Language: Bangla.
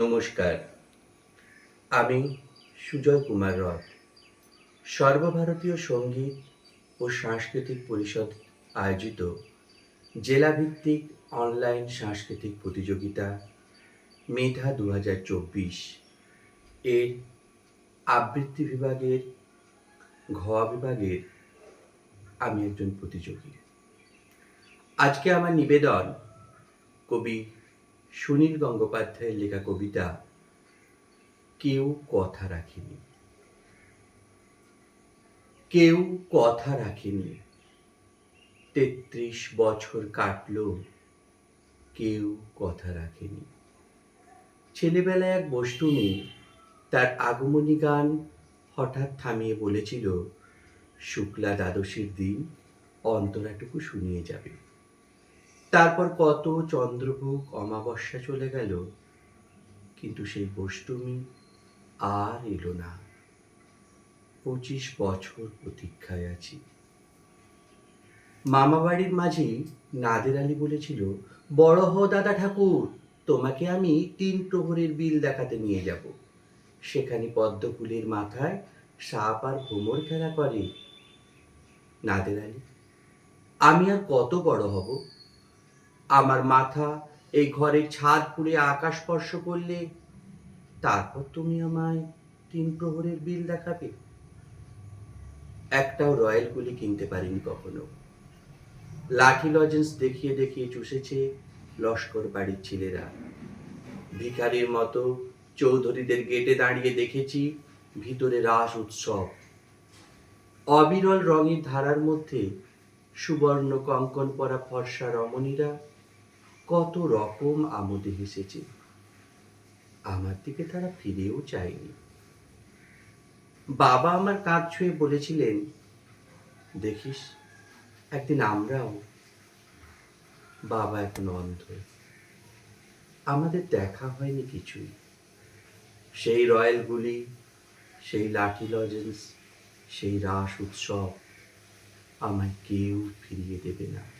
নমস্কার। আমি সুজয় কুমার রথ সর্বভারতীয় সংগীত ও সাংস্কৃতিক পরিষদ আয়োজিত জেলাভিত্তিক অনলাইন সাংস্কৃতিক প্রতিযোগিতা মেধা দু হাজার চব্বিশ এর আবৃত্তি বিভাগের ঘ বিভাগের আমি একজন প্রতিযোগী। আজকে আমার নিবেদন কবি সুনীল গঙ্গোপাধ্যায়ের লেখা কবিতা কেউ কথা রাখেনি। কেউ কথা রাখেনি। তেত্রিশ বছর কাটলো, কেউ কথা রাখেনি। ছেলেবেলায় এক বস্তুনি তার আগমনী গান হঠাৎ থামিয়ে বলেছিল, শুক্লা দ্বাদশীর দিন অন্তরাটুকু শুনিয়ে যাবে। তারপর কত চন্দ্রভোগ অমাবস্যা চলে গেল, কিন্তু সেই বষ্টমী আর এলো না। পঁচিশ বছর প্রতীক্ষায় আছি। মামা বাড়ির মাঝি নাদের আলী বলেছিল, বড় হো দাদা ঠাকুর, তোমাকে আমি তিন প্রহরের বিল দেখাতে নিয়ে যাব। সেখানে পদ্মফুলের মাথায় সাপ আর ভ্রমর খেলা করে। নাদের আলী, আমি আর কত বড় হব? আমার মাথা এই ঘরের ছাদ পুড়ে আকাশ স্পর্শ করলে তারপর তুমি আমায় তিন প্রহরের বিল দেখাবে। একটাও রয়্যাল গুলি কিনতে পারিনি কখনো। লাঠি লজেন্স দেখিয়ে দেখিয়ে চুষেছে লস্কর বাড়ির ছেলেরা। ভিখারির মতো চৌধুরীদের গেটে দাঁড়িয়ে দেখেছি ভিতরে রাস উৎসব। অবিরল রঙের ধারার মধ্যে সুবর্ণ কঙ্কন পরা ফর্সা রমণীরা কত রকম আমোদে হেসেছে। আমার দিকে তারা ফিরেও চায়নি। বাবা আমার কাঁধ ছুঁয়ে বলেছিলেন, দেখিস, একদিন আমরাও বাবা এখন অন্ধ। আমাদের দেখা হয়নি কিছুই। সেই রয়্যালগুলি সেই লাঠি লজেন্স, সেই রাস উৎসব আমায় কেউ ফিরিয়ে দেবে না।